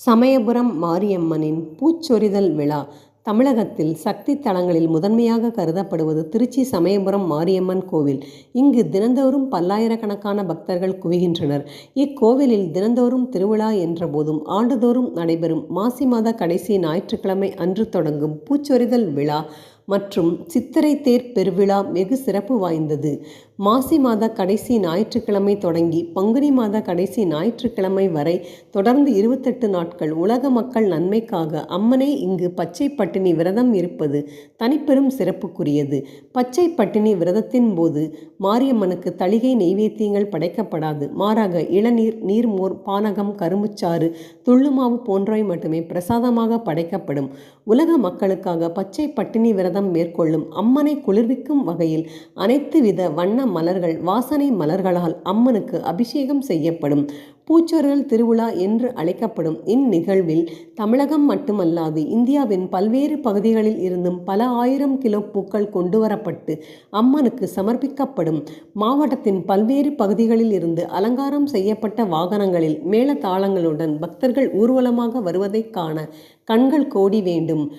சமயபுரம் மாரியம்மனின் பூச்சொரிதல் விழா தமிழகத்தில் சக்தி தலங்களில் முதன்மையாக கருதப்படுவது திருச்சி சமயபுரம் மாரியம்மன் கோவில். இங்கு தினந்தோறும் பல்லாயிரக்கணக்கான பக்தர்கள் குவிகின்றனர். இக்கோவிலில் தினந்தோறும் திருவிழா என்றபோதும் ஆண்டுதோறும் நடைபெறும் மாசி மாத கடைசி ஞாயிற்றுக்கிழமை அன்று தொடங்கும் பூச்சொரிதல் விழா மற்றும் சித்திரை தேர் பெருவிழா வெகு சிறப்பு வாய்ந்தது. மாசி மாத கடைசி ஞாயிற்றுக்கிழமை தொடங்கி பங்குனி மாத கடைசி ஞாயிற்றுக்கிழமை வரை தொடர்ந்து இருபத்தெட்டு நாட்கள் உலக மக்கள் நன்மைக்காக அம்மனே இங்கு பச்சை பட்டினி விரதம் இருப்பது தனிப்பெரும் சிறப்புக்குரியது. பச்சை பட்டினி விரதத்தின் போது மாரியம்மனுக்கு தளிகை நெய்வேத்தியங்கள் படைக்கப்படாது. மாறாக இளநீர் நீர்மோர் பானகம் கரும்புச்சாறு துள்ளுமாவு போன்றவை மட்டுமே பிரசாதமாக படைக்கப்படும். உலக மக்களுக்காக பச்சை பட்டினி விரதம் மேற்கொள்ளும் அம்மனை குளிர்விக்கும் வகையில் அனைத்து வித வண்ண மலர்கள் வாசனை மலர்களால் அம்மனுக்கு அபிஷேகம் செய்யப்படும். பூச்சொரிதல் திருவிழா என்று அழைக்கப்படும் இந்நிகழ்வில் தமிழகம் மட்டுமல்லாது இந்தியாவின் பல்வேறு பகுதிகளில் இருந்தும் பல ஆயிரம் கிலோ பூக்கள் கொண்டுவரப்பட்டு அம்மனுக்கு சமர்ப்பிக்கப்படும். மாவட்டத்தின் பல்வேறு பகுதிகளில் இருந்து அலங்காரம் செய்யப்பட்ட வாகனங்களில் மேளதாளங்களுடன் பக்தர்கள் ஊர்வலமாக வருவதைக் காண கண்கள் கோடி வேண்டும்.